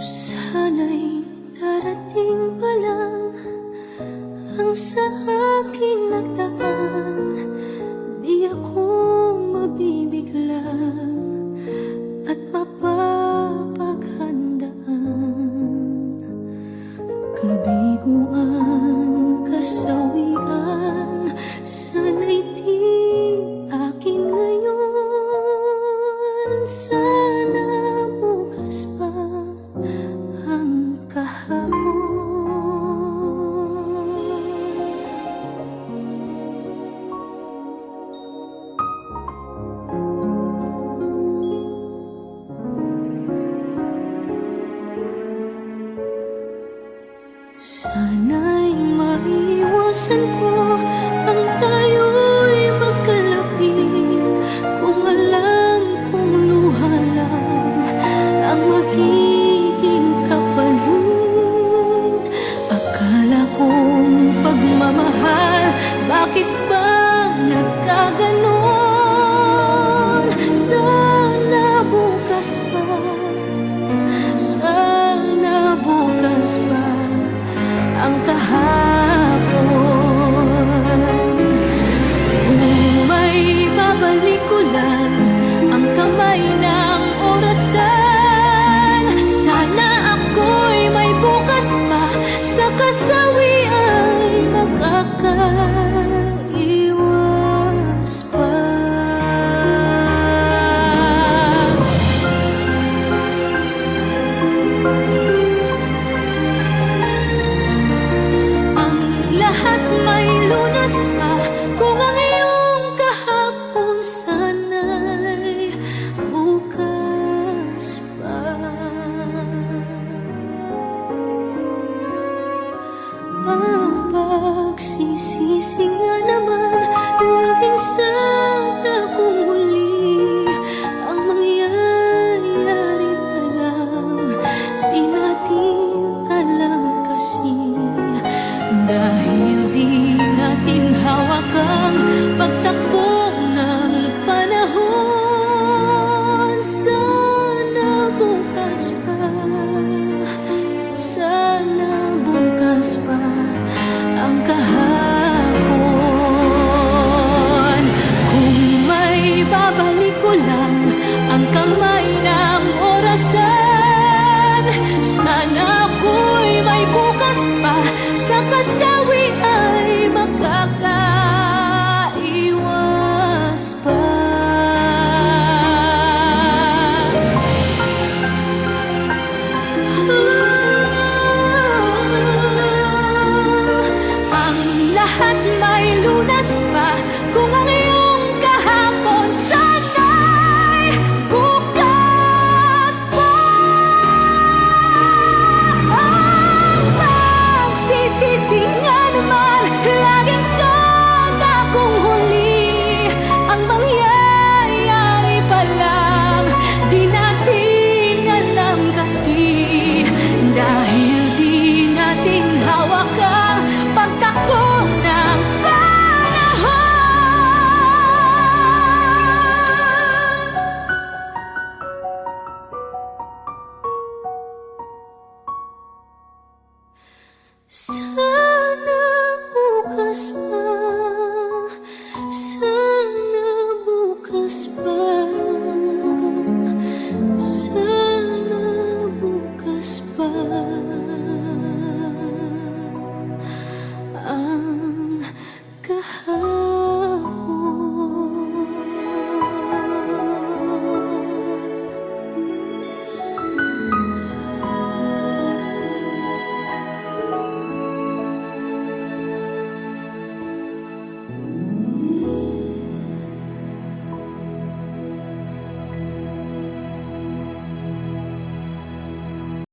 sana'y darating pa lang Ang sa akin nagdaan. Di ako mabibigay Sana'y maiwasan ko ang tayo'y magkalapit. Kung alam kong luha lang ang magiging kapalit. Akala kong pagmamahal, bakit ba kahapon. May babalik ang kamay ng orasan Sana ako'y may bukas pa sa kasawi ay makakaiwas 心 sa kasawi ay makakaiwas 生